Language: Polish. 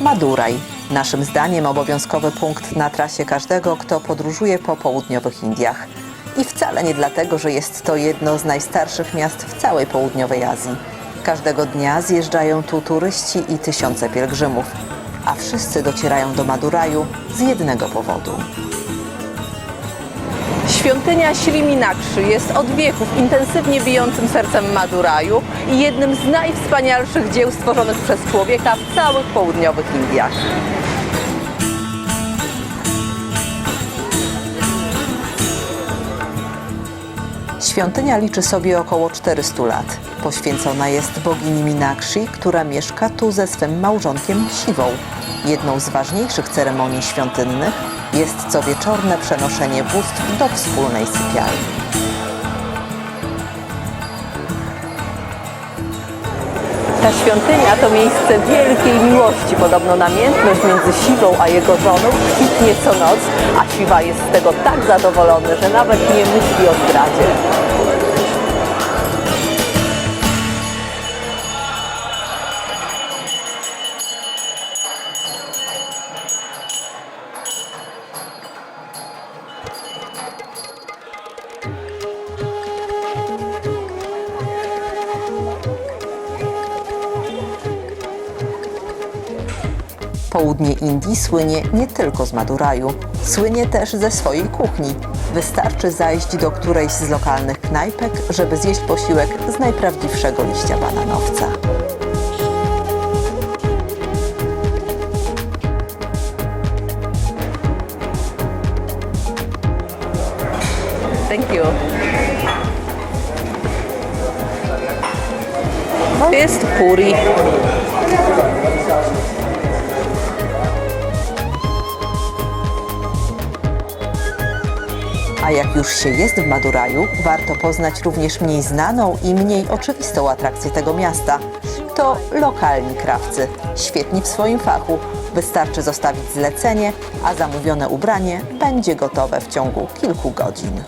Maduraj. Naszym zdaniem obowiązkowy punkt na trasie każdego, kto podróżuje po południowych Indiach. I wcale nie dlatego, że jest to jedno z najstarszych miast w całej południowej Azji. Każdego dnia zjeżdżają tu turyści i tysiące pielgrzymów, a wszyscy docierają do Maduraju z jednego powodu. Świątynia Śliminakszy jest od wieków intensywnie bijącym sercem Maduraju i jednym z najwspanialszych dzieł stworzonych przez człowieka w całych południowych Indiach. Świątynia liczy sobie około 400 lat. Poświęcona jest bogini Minakshi, która mieszka tu ze swym małżonkiem Siwą. Jedną z ważniejszych ceremonii świątynnych jest co wieczorne przenoszenie bóstw do wspólnej sypialni. Ta świątynia to miejsce wielkiej miłości. Podobno namiętność między Siwą a jego żoną kwitnie co noc, a Siwa jest z tego tak zadowolony, że nawet nie myśli o zdradzie. Południe Indii słynie nie tylko z Maduraju, słynie też ze swojej kuchni. Wystarczy zajść do którejś z lokalnych knajpek, żeby zjeść posiłek z najprawdziwszego liścia bananowca. Thank you. To jest puri. A jak już się jest w Maduraju, warto poznać również mniej znaną i mniej oczywistą atrakcję tego miasta. To lokalni krawcy, świetni w swoim fachu. Wystarczy zostawić zlecenie, a zamówione ubranie będzie gotowe w ciągu kilku godzin.